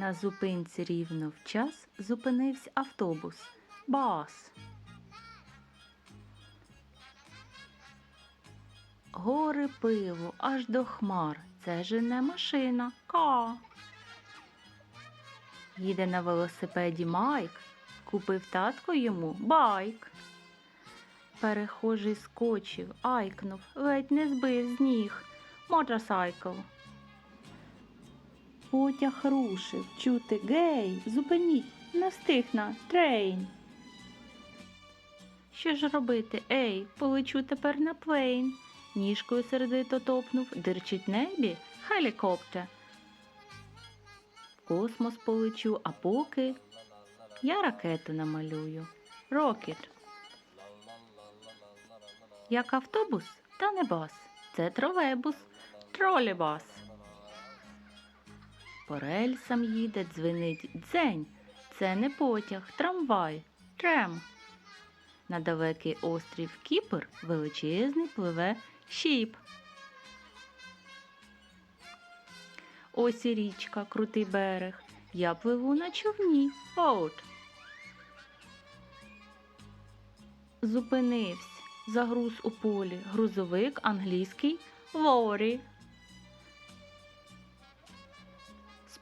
На зупинці рівно в час зупинився автобус. Бас. Гори пиво аж до хмар. Це же не машина. Ка. Їде на велосипеді Майк. Купив татко йому байк. Перехожий скочив, айкнув, ледь не збив з ніг. Моторсайкл. Потяг рушив, чути гей, зупиніть, не встиг на трейн. Що ж робити, ей, полечу тепер на плейн. Ніжкою сердито топнув, дирчить небі гелікоптер. В космос полечу, а поки я ракету намалюю. Рокет. Як автобус, та не бас. Це тролейбус, тролейбас. По рельсам їде, дзвенить дзень. Це не потяг, трамвай, трем. На далекий острів Кіпр величезний пливе щіп. Ось і річка, крутий берег. Я пливу на човні. Боут. Зупинився. Загруз у полі. Грузовик англійський лорі.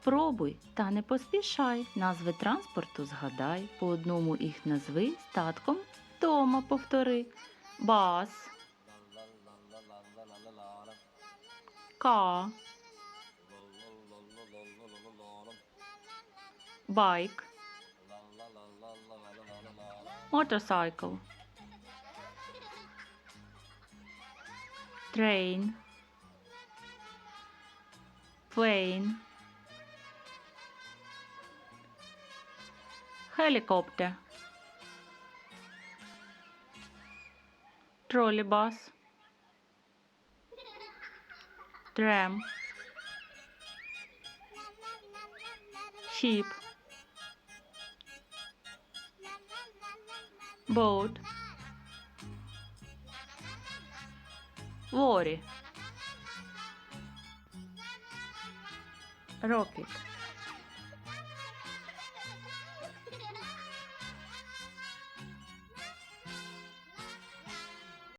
Спробуй, та не поспішай. Назви транспорту згадай. По одному їх назви статком дома повтори. Бас. Ка. Байк. Motorcycle. Train. Plane. Helicopter. Trolleybus. Tram. Sheep. Boat. Lorry. Rocket.